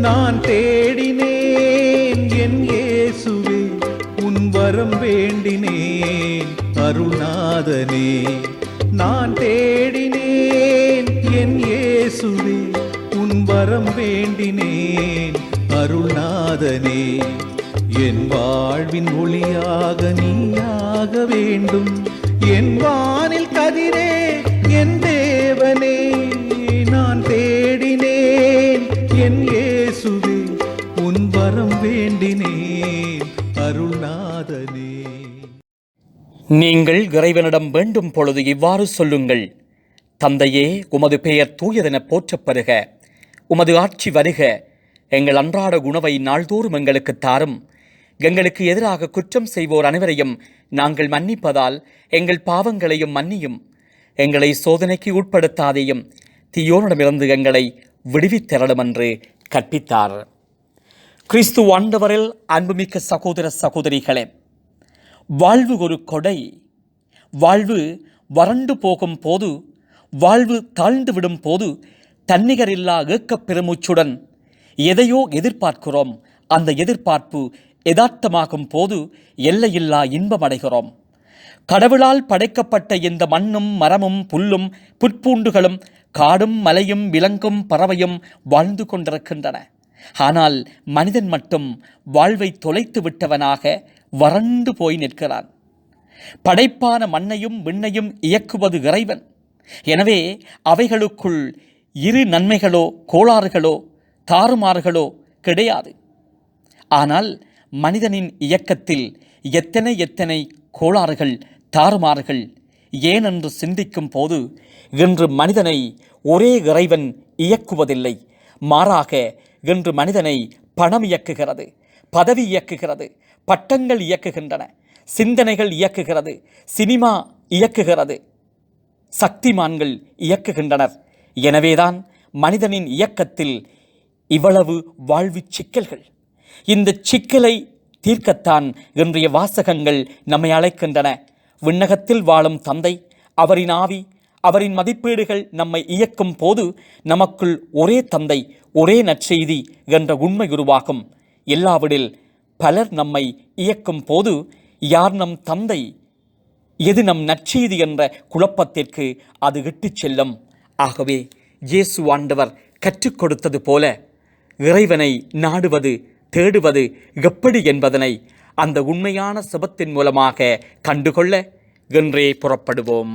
நான் தேடினேன் என் இயேசுவே உன் வரம் வேண்டினேன் அருணாதனே நான் தேடினேன் என் இயேசுவே உன் வரம் வேண்டினேன் அருள்நாதனே. என் வாழ்வின் ஒளியாக நீயாக வேண்டும் என் வானில் நீங்கள் இறைவனிடம் வேண்டும் பொழுது இவ்வாறு சொல்லுங்கள். தந்தையே உமது பெயர் தூயதென போற்றப்படுக. உமது ஆட்சி வருக. எங்கள் அன்றாட உணவை நாள்தோறும் எங்களுக்கு தாரும். எங்களுக்கு எதிராக குற்றம் செய்வோர் அனைவரையும் நாங்கள் மன்னிப்பதால் எங்கள் பாவங்களையும் மன்னியும். எங்களை சோதனைக்கு உட்படுத்தாதேயும் தீயோனிடமிருந்து எங்களை விடுவித்தரலும் என்று கற்பித்தார். கிறிஸ்து ஆண்டவரில் அன்புமிக்க சகோதர சகோதரிகளே வாழ்வு ஒரு கொடை. வாழ்வு வறண்டு போகும் போது வாழ்வு தாழ்ந்து விடும் போது தன்னிகரில்லா ஏக்கப் பெருமூச்சுடன் எதையோ எதிர்பார்க்கிறோம். அந்த எதிர்பார்ப்பு யதார்த்தமாகும் போது எல்லையில்லா இன்பம் அடைகிறோம். கடவுளால் படைக்கப்பட்ட இந்த மண்ணும் மரமும் புல்லும் புற்பூண்டுகளும் காடும் மலையும் விலங்கும் பறவையும் வாழ்ந்து கொண்டிருக்கின்றன. ஆனால் மனிதன் மட்டும் வாழ்வை தொலைத்து விட்டவனாக வறண்டு போய் நிற்கிறான். படைப்பான மண்ணையும் விண்ணையும் இயக்குவது இறைவன். எனவே அவைகளுக்குள் இரு நன்மைகளோ கோளாறுகளோ தாறுமாறுகளோ கிடையாது. ஆனால் மனிதனின் இயக்கத்தில் எத்தனை எத்தனை கோளாறுகள் தாறுமாறுகள் ஏனென்று சிந்திக்கும் போது இன்று மனிதனை ஒரே இறைவன் இயக்குவதில்லை. மாறாக இன்று மனிதனை பணம் இயக்குகிறது பதவி இயக்குகிறது பட்டங்கள் இயக்குகின்றன சிந்தனைகள் இயக்குகிறது சினிமா இயக்குகிறது சக்திமான்கள் இயக்குகின்றனர். எனவேதான் மனிதனின் இயக்கத்தில் இவ்வளவு வாழ்வுச் சிக்கல்கள். இந்த சிக்கலை தீர்க்கத்தான் இன்றைய வாசகங்கள் நம்மை அழைக்கின்றன. விண்ணகத்தில் வாழும் தந்தை அவரின் ஆவி அவரின் மதிப்பீடுகள் நம்மை இயக்கும் போது நமக்குள் ஒரே தந்தை ஒரே நற்செய்தி என்ற உண்மை உருவாகும். எல்லாவிடில் பலர் நம்மை இயக்கும் போது யார் நம் தந்தை எது நம் நற்செய்தி என்ற குழப்பத்திற்கு அது இட்டுச் செல்லும். ஆகவே இயேசு ஆண்டவர் கற்றுக் கொடுத்தது போல இறைவனை நாடுவது தேடுவது எப்படி என்பதனை அந்த உண்மையான சிபத்தின் மூலமாக கண்டுகொள்ள என்றே புறப்படுவோம்.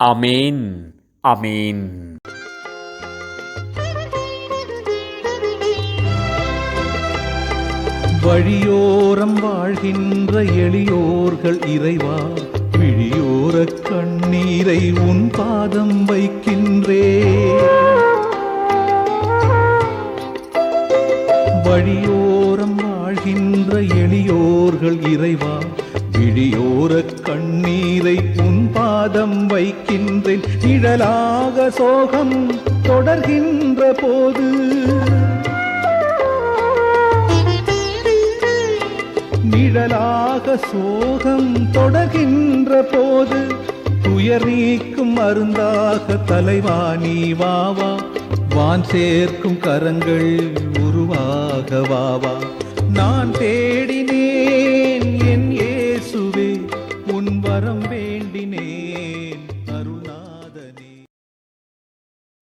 அமேன் அமேன் வழியோரம் வாழ்கின்ற எளியோர்கள் இறைவா விழியோர கண்ணீரை உன் பாதம் வைக்கின்றே. வழியோ வாழ்கின்ற எளியோர்கள் இறைவா விழியோர கண்ணீரை உன் பாதம் வைக்கின்றேன். நிழலாக சோகம் தொடர்கின்ற போது நிழலாக சோகம் தொடர்கின்ற போது துயர் நீக்கும் மருந்தாக தலைவா நீ வாவா வான் சேர்க்கும் கரங்கள் உருவாக வாவா நான் தேடினேன்.